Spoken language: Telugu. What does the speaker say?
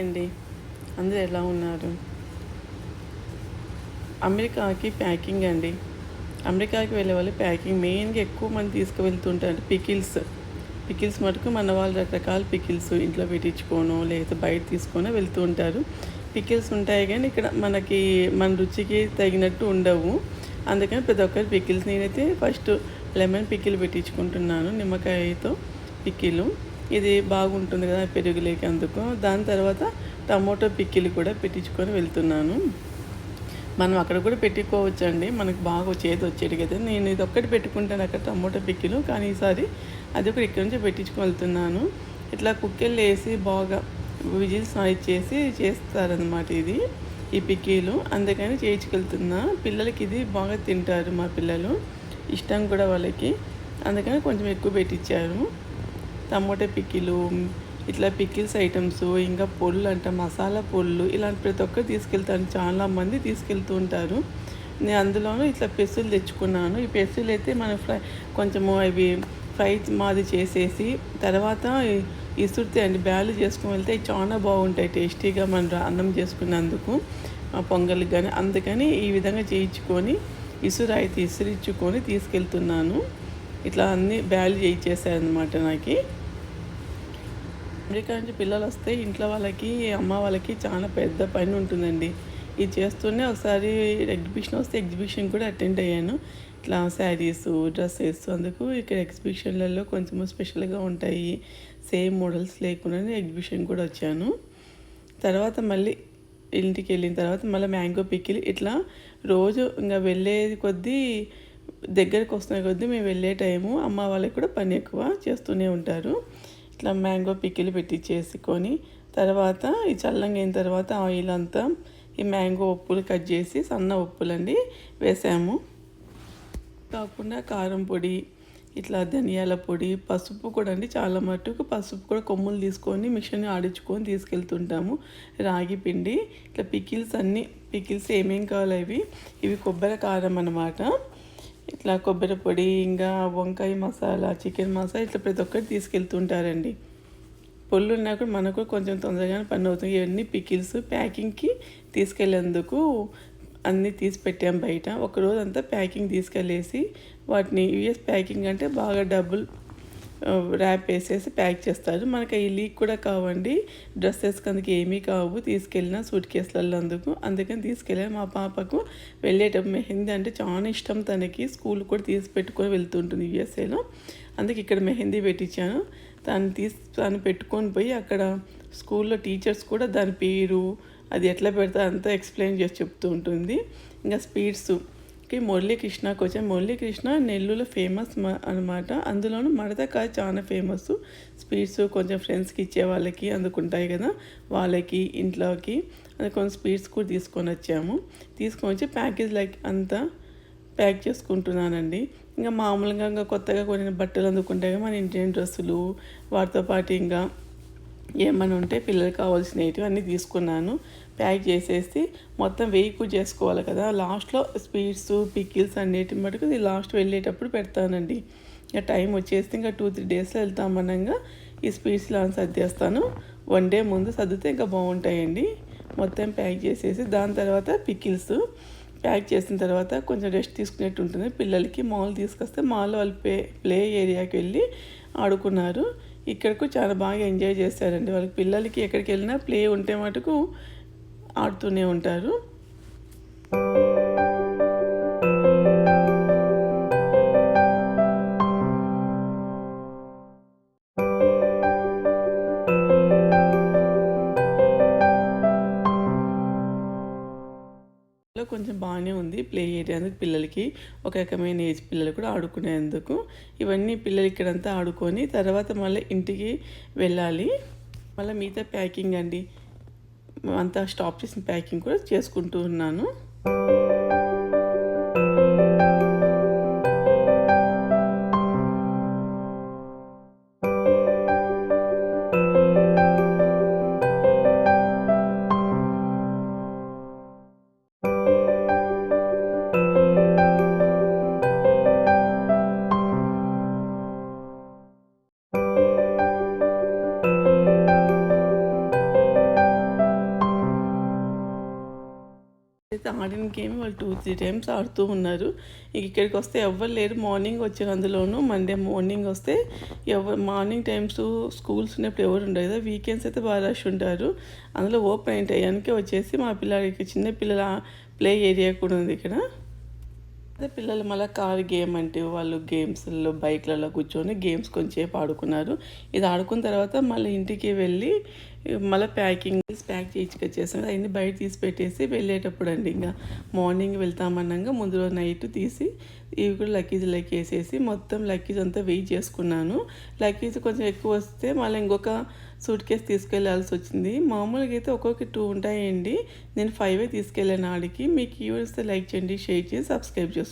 అండి అందరు ఎలా ఉన్నారు? అమెరికాకి ప్యాకింగ్ అండి. అమెరికాకి వెళ్ళే వాళ్ళు ప్యాకింగ్ మెయిన్గా ఎక్కువ మంది తీసుకువెళ్తుంటారు పికిల్స్. పికిల్స్ మటుకు మన వాళ్ళు రకరకాల పికిల్స్ ఇంట్లో పెట్టించుకోను లేకపోతే బయట తీసుకొని వెళ్తూ ఉంటారు. పికిల్స్ ఉంటాయి కానీ ఇక్కడ మనకి మన రుచికి తగినట్టు ఉండవు. అందుకని ప్రతి ఒక్కరి పికిల్స్ నేనైతే ఫస్ట్ లెమన్ పికిల్ పెట్టించుకుంటున్నాను నిమ్మకాయతో పికిలు. ఇది బాగుంటుంది కదా పెరుగులేక అందుకు. దాని తర్వాత టమోటో పిక్కిలు కూడా పెట్టించుకొని వెళ్తున్నాను. మనం అక్కడ కూడా పెట్టుకోవచ్చండి. మనకు బాగా చేతి వచ్చేది కదా. నేను ఇది ఒక్కటి పెట్టుకుంటాను అక్కడ టమోటా పిక్కిలు. కానీ ఈసారి అది ఒకటి ఇక్కడి నుంచి పెట్టించుకొని వెళ్తున్నాను. ఇట్లా కుక్కెళ్ళు వేసి బాగా విజిల్స్ ఇచ్చేసి చేస్తారనమాట ఇది ఈ పిక్కీలు. అందుకని చేయించుకెళ్తున్నా. పిల్లలకి ఇది బాగా తింటారు మా పిల్లలు. ఇష్టం కూడా వాళ్ళకి. అందుకని కొంచెం ఎక్కువ పెట్టించారు. టమోటా పిక్కిలు ఇట్లా పికిల్స్ ఐటమ్స్ ఇంకా పొళ్ళు అంట మసాలా పొళ్ళు ఇలాంటి ప్రతి ఒక్కరు తీసుకెళ్తాను చాలా మంది తీసుకెళ్తూ ఉంటారు. నేను అందులోనూ ఇట్లా పెసులు తెచ్చుకున్నాను. ఈ పెసులు అయితే మనం ఫ్రై కొంచెము అవి ఫ్రై మాది చేసేసి తర్వాత ఇసురుతే అండి బ్యాలు చేసుకుని వెళ్తే చాలా బాగుంటాయి టేస్టీగా మనం అన్నం చేసుకున్నందుకు పొంగల్కి కానీ అందుకని ఈ విధంగా చేయించుకొని ఇసురు అయితే ఇసురిచ్చుకొని తీసుకెళ్తున్నాను. ఇట్లా అన్నీ బ్యాలు చేయించేసారనమాట నాకు. అమెరికా నుంచి పిల్లలు వస్తే ఇంట్లో వాళ్ళకి అమ్మ వాళ్ళకి చాలా పెద్ద పని ఉంటుందండి. ఇది చేస్తూనే ఒకసారి ఎగ్జిబిషన్ వస్తే ఎగ్జిబిషన్ కూడా అటెండ్ అయ్యాను. ఇట్లా శారీస్ డ్రెస్సెస్ అందుకు ఇక్కడ ఎగ్జిబిషన్లలో కొంచెం స్పెషల్గా ఉంటాయి. సేమ్ మోడల్స్ లేకుండా ఎగ్జిబిషన్ కూడా వచ్చాను. తర్వాత మళ్ళీ ఇంటికి వెళ్ళిన తర్వాత మళ్ళీ మ్యాంగో పిక్కిల్ ఇట్లా రోజు ఇంకా వెళ్ళేది కొద్దీ దగ్గరకు వస్తున్న కొద్దీ మేము వెళ్ళే టైము అమ్మ వాళ్ళకి కూడా పని ఎక్కువ చేస్తూనే ఉంటారు. ఇట్లా మ్యాంగో పిక్కిలు పెట్టి చేసుకొని తర్వాత ఈ చల్లంగా అయిన తర్వాత ఆయిల్ అంతా ఈ మ్యాంగో ఉప్పులు కట్ చేసి సన్న ఉప్పులండి వేసాము. కాకుండా కారం పొడి ఇట్లా ధనియాల పొడి పసుపు కూడా అండి. చాలా మటుకు పసుపు కూడా కొమ్ములు తీసుకొని మిషన్ ఆడించుకొని తీసుకెళ్తుంటాము. రాగి పిండి ఇట్లా పికిల్స్ అన్నీ పికిల్స్ ఏమేం కావాలి ఇవి ఇవి కొబ్బరి కారం అన్నమాట. ఇట్లా కొబ్బరి పొడి ఇంకా వంకాయ మసాలా చికెన్ మసాలా ఇట్లా ప్రతి ఒక్కటి తీసుకెళ్తుంటారండి. పొల్లు ఉన్నా కూడా మనకు కొంచెం తొందరగానే పని అవుతుంది. ఇవన్నీ పికిల్స్ ప్యాకింగ్కి తీసుకెళ్ళేందుకు అన్నీ తీసి పెట్టాం బయట. ఒకరోజు అంతా ప్యాకింగ్ తీసుకెళ్ళేసి వాటిని యూఎస్ ప్యాకింగ్ అంటే బాగా డబ్బులు ర్యాప్ వేసేసి ప్యాక్ చేస్తారు. మనకి ఈ లీక్ కూడా కావండి. డ్రెస్సెస్ అందుకు ఏమీ కావు. తీసుకెళ్ళిన సూట్ కేసులలో అందుకు. అందుకని తీసుకెళ్ళాను. మా పాపకు వెళ్ళేటప్పుడు మెహందీ అంటే చాలా ఇష్టం తనకి. స్కూల్ కూడా తీసి పెట్టుకొని వెళ్తుంటుంది యూఎస్ఏలో అందుకే ఇక్కడ మెహందీ పెట్టించాను. తను తీసి తను పెట్టుకొని పోయి అక్కడ స్కూల్లో టీచర్స్ కూడా దాని పేరు అది ఎట్లా పెడతా అంతా ఎక్స్ప్లెయిన్ చేసి చెప్తూ ఉంటుంది. ఇంకా స్పీడ్స్ కి మురళీకృష్ణకి వచ్చాం మురళీకృష్ణ నెల్లూరులో ఫేమస్ అనమాట అందులోనూ మడతకాయ చాలా ఫేమస్. స్వీట్స్ కొంచెం ఫ్రెండ్స్కి ఇచ్చే వాళ్ళకి అందుకుంటాయి కదా వాళ్ళకి ఇంట్లోకి అది కొన్ని స్వీట్స్ కూడా తీసుకొని వచ్చాము. తీసుకొని వచ్చి ప్యాకేజ్ లైక్ అంతా ప్యాక్ చేసుకుంటున్నానండి. ఇంకా మామూలుగా ఇంకా కొత్తగా కొన్ని బట్టలు అందుకుంటాయి మన ఇండియన్ డ్రెస్సులు వాటితో పాటు ఇంకా ఏమైనా ఉంటే పిల్లలకి కావాల్సినవి అన్నీ తీసుకున్నాను. ప్యాక్ చేసేసి మొత్తం వేయికు చేసుకోవాలి కదా. లాస్ట్లో స్వీట్స్ పికిల్స్ అన్నిటి మటుకు ఇది లాస్ట్ వెళ్ళేటప్పుడు పెడతానండి. ఇంకా టైం వచ్చేస్తే ఇంకా టూ త్రీ డేస్లో వెళ్తామనగా ఈ స్వీట్స్ ఇలా సర్దేస్తాను. వన్ డే ముందు సర్దితే ఇంకా బాగుంటాయండి. మొత్తం ప్యాక్ చేసేసి దాని తర్వాత పికిల్స్. ప్యాక్ చేసిన తర్వాత కొంచెం రెస్ట్ తీసుకునేట్టు ఉంటుంది. పిల్లలకి మాల్ తీసుకొస్తే మాల్ వాళ్ళు ప్లే ప్లే ఏరియాకి వెళ్ళి ఆడుకున్నారు. ఇక్కడకు చాలా బాగా ఎంజాయ్ చేస్తారండి. వాళ్ళకి పిల్లలకి ఎక్కడికి వెళ్ళినా ప్లే ఉంటే మటుకు ఆడుతూనే ఉంటారు. కొంచెం బాగానే ఉంది. ప్లే చేయడానికి పిల్లలకి ఒక రకమైన ఏజ్ పిల్లలు కూడా ఆడుకునేందుకు. ఇవన్నీ పిల్లలు ఇక్కడంతా ఆడుకొని తర్వాత మళ్ళీ ఇంటికి వెళ్ళాలి. మళ్ళీ మిగతా ప్యాకింగ్ అండి. అంతా స్టాప్ చేసిన ప్యాకింగ్ కూడా చేసుకుంటూ ఉన్నాను. అయితే ఆడిన గేమ్ వాళ్ళు టూ త్రీ టైమ్స్ ఆడుతూ ఉన్నారు. ఇక ఇక్కడికి వస్తే ఎవరు లేరు. మార్నింగ్ వచ్చారు అందులోనూ. మండే మార్నింగ్ వస్తే ఎవరు మార్నింగ్ టైమ్స్ స్కూల్స్ ఉన్నప్పుడు ఎవరు ఉండరు కదా. వీకెండ్స్ అయితే బాగా రష్ ఉంటారు. అందులో ఓపెన్ అయిన వచ్చేసి మా పిల్లలకి చిన్న పిల్లల ప్లే ఏరియా కూడా ఉంది ఇక్కడ. అదే పిల్లలు మళ్ళీ కార్ గేమ్ అంటే వాళ్ళు గేమ్స్లో బైక్లలో కూర్చొని గేమ్స్ కొంచెంసేపు ఆడుకున్నారు. ఇది ఆడుకున్న తర్వాత మళ్ళీ ఇంటికి వెళ్ళి మళ్ళీ ప్యాకింగ్ ప్యాక్ చేయించుకొచ్చేసాం అవన్నీ బయట తీసి పెట్టేసి వెళ్ళేటప్పుడు అండి ఇంకా మార్నింగ్ వెళ్తామన్నాక ముందు రోజు నైట్ తీసి ఇవి కూడా లక్కీజ్లోకి వేసేసి మొత్తం లక్కీజ్ అంతా వెయిట్ చేసుకున్నాను. లక్కీజ్ కొంచెం ఎక్కువ వస్తే మళ్ళీ ఇంకొక సూట్ కేసు తీసుకెళ్ళాల్సి వచ్చింది. మామూలుగా అయితే ఒక్కొక్క టూ ఉంటాయండి. నేను ఫైవే తీసుకెళ్ళాను ఆడికి. మీకు ఈ వస్తే లైక్ చేయండి షేర్ చేసి సబ్స్క్రైబ్ చేసుకోండి.